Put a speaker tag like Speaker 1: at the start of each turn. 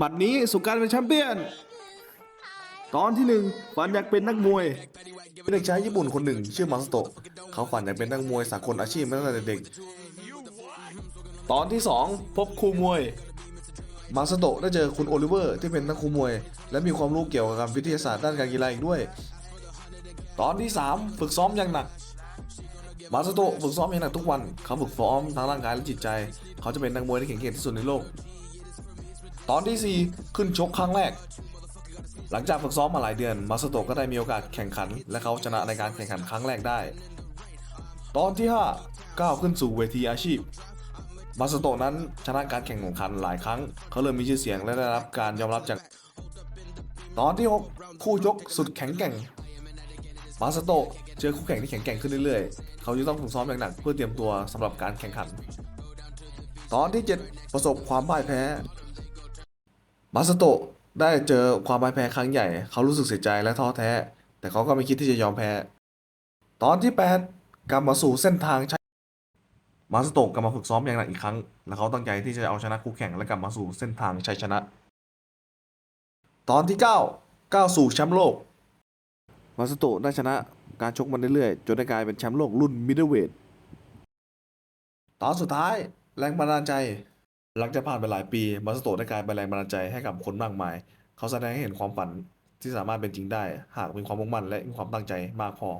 Speaker 1: บัดนี้สุการเป็นแชมเปี้ยน ตอนที่หนึ่งฝันอยากเป็นนักมวย
Speaker 2: มีเด็กชายญี่ปุ่นคนหนึ่ง ชื่อมาสโตะเขาฝันอยากเป็นนักมวยสากลอาชีพมาตั้งแต่เด็ก
Speaker 1: ตอนที่สองพบครูมวย
Speaker 2: มาสโตะได้เจอคุณโอลิเวอร์ที่เป็นนักครูมวย และมีความรู้เกี่ยวกับวิทยาศาสตร์ด้านการกีฬาอีกด้วย
Speaker 1: ตอนที่สามฝึกซ้อมอย่างหนัก
Speaker 2: มาสโตะฝึกซ้อมอย่างหนักทุกวัน เขาฝึกซ้อมทั้งร่างกายและจิตใจ เขาจะเป็นนักมวยที่แข็งแกร่งที่สุดในโลก
Speaker 1: ตอนที่สี่ขึ้นชกครั้งแรก
Speaker 2: หลังจากฝึกซ้อมมาหลายเดือนมาสโตก็ได้มีโอกาสแข่งขัน และเขาชนะในการแข่งขันครั้งแรกได้
Speaker 1: ตอนที่ห้า
Speaker 2: ก้าวขึ้นสู่เวทีอาชีพ มาสโตนั้นชนะการแข่งขันหลายครั้ง เขาเริ่มมีชื่อเสียงและได้รับการยอมรับจาก
Speaker 1: ตอนที่หกคู่ชกสุดแข็งแกร่ง
Speaker 2: มาสโตเจอคู่แข่งที่แข็งแกร่งขึ้นเรื่อยๆ เขาจะต้องฝึกซ้อมอย่างหนักเพื่อเตรียมตัวสำหรับการแข่งขัน
Speaker 1: ตอนที่เจ็ด
Speaker 2: ประสบความพ่ายแพ้ มาสโตะได้เจอความพ่ายแพ้ครั้งใหญ่ เขารู้สึกเสียใจและท้อแท้ แต่เขาก็ไม่คิดที่จะยอมแพ้
Speaker 1: ตอนที่แปด
Speaker 2: กลับมาสู่เส้นทางชัยมาสโตะกลับมาฝึกซ้อมอย่างหนักอีกครั้ง และเขาตั้งใจที่จะเอาชนะคู่แข่งและกลับมาสู่เส้นทางชัยชนะ
Speaker 1: ตอนที่เก้าก้าวสู่แชมป์โลก
Speaker 2: มาสโตะได้ชนะการชกมันเรื่อยๆจนได้กลายเป็นแชมป์โลกรุ่นมิดเดิลเวทตอนสุดท้ายแรงบันดาลใจ หลังจากผ่านไปหลายปีมาสโตะได้กลายเป็นแรงบันดาลใจให้กับคนมากมาย เขาแสดงให้เห็นความฝันที่สามารถเป็นจริงได้ หากมีความมุ่งมั่นและมีความตั้งใจมากพอ